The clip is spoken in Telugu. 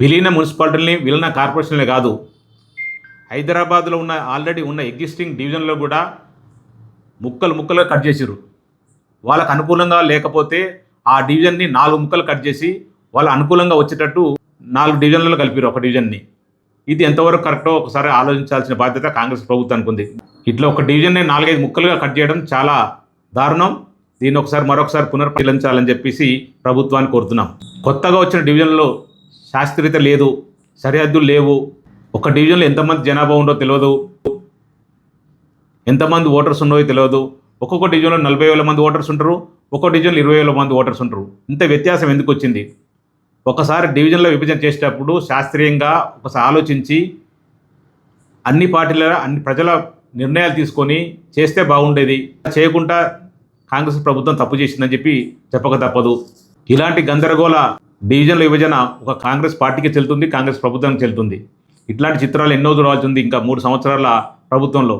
విలీన మున్సిపాలిటీలని విలీన కార్పొరేషన్లే కాదు. హైదరాబాద్లో ఉన్న ఆల్రెడీ ఉన్న ఎగ్జిస్టింగ్ డివిజన్లో కూడా ముక్కలు ముక్కలుగా కట్ చేసిరు వాళ్ళకు అనుకూలంగా లేకపోతే ఆ డివిజన్ని నాలుగు ముక్కలు కట్ చేసి వాళ్ళ అనుకూలంగా వచ్చేటట్టు నాలుగు డివిజన్లలో కలిపారు ఒక డివిజన్ని. ఇది ఎంతవరకు కరెక్టో ఒకసారి ఆలోచించాల్సిన బాధ్యత కాంగ్రెస్ ప్రభుత్వానికి ఉంది. ఇట్లా ఒక డివిజన్ని నాలుగైదు ముక్కలుగా కట్ చేయడం చాలా దారుణం. దీన్ని ఒకసారి మరొకసారి పునర్పరిశీలించాలని చెప్పేసి ప్రభుత్వాన్ని కోరుతున్నాం. కొత్తగా వచ్చిన డివిజన్లో శాస్త్రీయత లేదు సరిహద్దులు లేవు. ఒక డివిజన్లో ఎంతమంది జనాభా ఉందో తెలియదు ఎంతమంది ఓటర్స్ ఉన్నాయో తెలియదు ఒక్కొక్క డివిజన్లో నలభై వేల మంది ఓటర్స్ ఉంటారు ఒక్కొక్క డివిజన్లో ఇరవై వేల మంది ఓటర్స్ ఉంటారు. ఇంత వ్యత్యాసం ఎందుకు వచ్చింది? ఒకసారి డివిజన్లో విభజన చేసేటప్పుడు శాస్త్రీయంగా ఒకసారి ఆలోచించి అన్ని పార్టీల అన్ని ప్రజల నిర్ణయాలు తీసుకొని చేస్తే బాగుండేది. చేయకుండా కాంగ్రెస్ ప్రభుత్వం తప్పు చేసిందని చెప్పి చెప్పక తప్పదు. ఇలాంటి గందరగోళ డివిజన్ల విభజన ఒక కాంగ్రెస్ పార్టీకి చెల్లుతుంది కాంగ్రెస్ ప్రభుత్వానికి చెల్లుతుంది. ఇట్లాంటి చిత్రాలు ఎన్నో చూడాల్సి ఉంది ఇంకా మూడు సంవత్సరాల ప్రభుత్వంలో.